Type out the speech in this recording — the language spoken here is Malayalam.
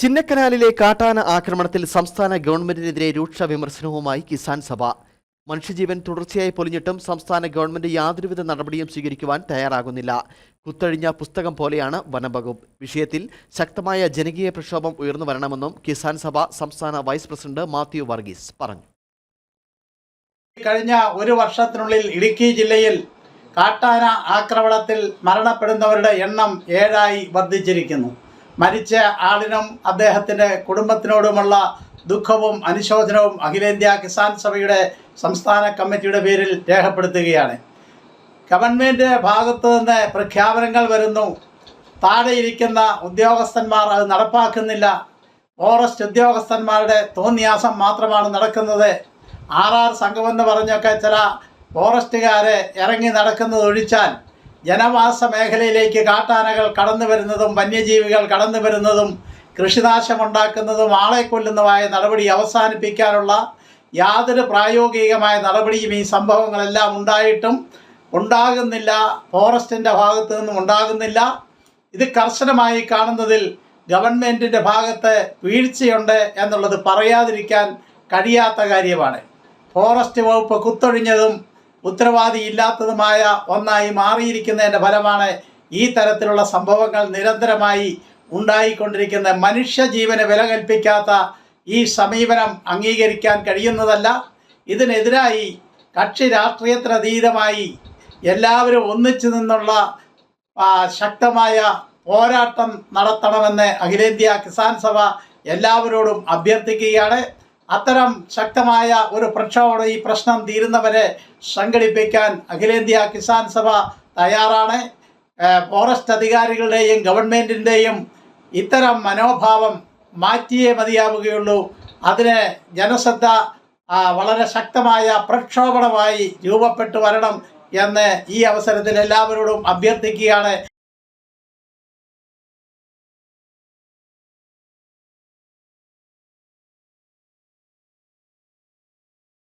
ചിന്നക്കനാലിലെ കാട്ടാന ആക്രമണത്തിൽ സംസ്ഥാന ഗവൺമെന്റിനെതിരെ രൂക്ഷ വിമർശനവുമായി കിസാൻ സഭ. മനുഷ്യജീവൻ തുടർച്ചയായി പൊലിഞ്ഞിട്ടും സംസ്ഥാന ഗവൺമെന്റ് യാതൊരുവിധ നടപടിയും സ്വീകരിക്കുവാൻ തയ്യാറാകുന്നില്ല. കുത്തഴിഞ്ഞ പുസ്തകം പോലെയാണ് വനംവകുപ്പ്. വിഷയത്തിൽ ശക്തമായ ജനകീയ പ്രക്ഷോഭം ഉയർന്നു വരണമെന്നും കിസാൻ സഭ സംസ്ഥാന വൈസ് പ്രസിഡന്റ് മാത്യു വർഗീസ് പറഞ്ഞു. കഴിഞ്ഞ ഒരു വർഷത്തിനുള്ളിൽ ഇടുക്കി ജില്ലയിൽ കാട്ടാന ആക്രമണത്തിൽ മരണപ്പെടുന്നവരുടെ എണ്ണം ഏഴായി വർദ്ധിച്ചിരിക്കുന്നു. മരിച്ച ആളിനും അദ്ദേഹത്തിന്റെ കുടുംബത്തിനോടുമുള്ള ദുഃഖവും അനുശോചനവും അഖിലേന്ത്യാ കിസാൻ സഭയുടെ സംസ്ഥാന കമ്മിറ്റിയുടെ പേരിൽ രേഖപ്പെടുത്തുകയാണ്. ഗവൺമെന്റ് ഭാഗത്തു നിന്ന് പ്രഖ്യാപനങ്ങൾ വരുന്നു. താഴെയിരിക്കുന്ന ഉദ്യോഗസ്ഥന്മാർ അത് നടപ്പാക്കുന്നില്ല. ഫോറസ്റ്റ് ഉദ്യോഗസ്ഥന്മാരുടെ തോന്നിയാസം മാത്രമാണ് നടക്കുന്നത്. ആർ ആർ സംഘമെന്ന് പറഞ്ഞൊക്കെ ചില ഫോറസ്റ്റുകാരെ ഇറങ്ങി നടക്കുന്നത് ഒഴിച്ചാൽ ജനവാസ മേഖലയിലേക്ക് കാട്ടാനകൾ കടന്നു വരുന്നതും വന്യജീവികൾ കടന്നു വരുന്നതും കൃഷിനാശമുണ്ടാക്കുന്നതും ആളെ കൊല്ലുന്നതുമായ നടപടി അവസാനിപ്പിക്കാനുള്ള യാതൊരു പ്രായോഗികമായ നടപടിയും ഈ സംഭവങ്ങളെല്ലാം ഉണ്ടായിട്ടും ഉണ്ടാകുന്നില്ല. ഫോറസ്റ്റിന്റെ ഭാഗത്തു നിന്നും ഉണ്ടാകുന്നില്ല. ഇത് കർശനമായി കാണുന്നതിൽ ഗവൺമെന്റിന്റെ ഭാഗത്ത് വീഴ്ചയുണ്ട് എന്നുള്ളത് പറയാതിരിക്കാൻ കഴിയാത്ത കാര്യമാണ്. ഫോറസ്റ്റ് വകുപ്പ് കുത്തൊഴിഞ്ഞതും ഉത്തരവാദിയില്ലാത്തതുമായ ഒന്നായി മാറിയിരിക്കുന്നതിന്റെ ഫലമാണ് ഈ തരത്തിലുള്ള സംഭവങ്ങൾ നിരന്തരമായി ഉണ്ടായിക്കൊണ്ടിരിക്കുന്ന മനുഷ്യജീവന് വില കൽപ്പിക്കാത്ത ഈ സമീപനം അംഗീകരിക്കാൻ കഴിയുന്നതല്ല. ഇതിനെതിരായി കക്ഷി രാഷ്ട്രീയത്തിനതീതമായി എല്ലാവരും ഒന്നിച്ചു നിന്നുള്ള ശക്തമായ പോരാട്ടം നടത്തണമെന്ന് അഖിലേന്ത്യാ കിസാൻ സഭ എല്ലാവരോടും അഭ്യർത്ഥിക്കുകയാണ്. അത്തരം ശക്തമായ ഒരു പ്രക്ഷോഭം ഈ പ്രശ്നം തീരുന്നവരെ സംഘടിപ്പിക്കാൻ അഖിലേന്ത്യാ കിസാൻ സഭ തയ്യാറാണ്. ഫോറസ്റ്റ് അധികാരികളുടെയും ഗവൺമെന്റിന്റെയും ഇത്തരം മനോഭാവം മാറ്റിയേ മതിയാവുകയുള്ളൂ. അതിന് ജനശ്രദ്ധ വളരെ ശക്തമായ പ്രക്ഷോഭണമായി രൂപപ്പെട്ടു വരണം എന്ന് ഈ അവസരത്തിൽ എല്ലാവരോടും അഭ്യർത്ഥിക്കുകയാണ്.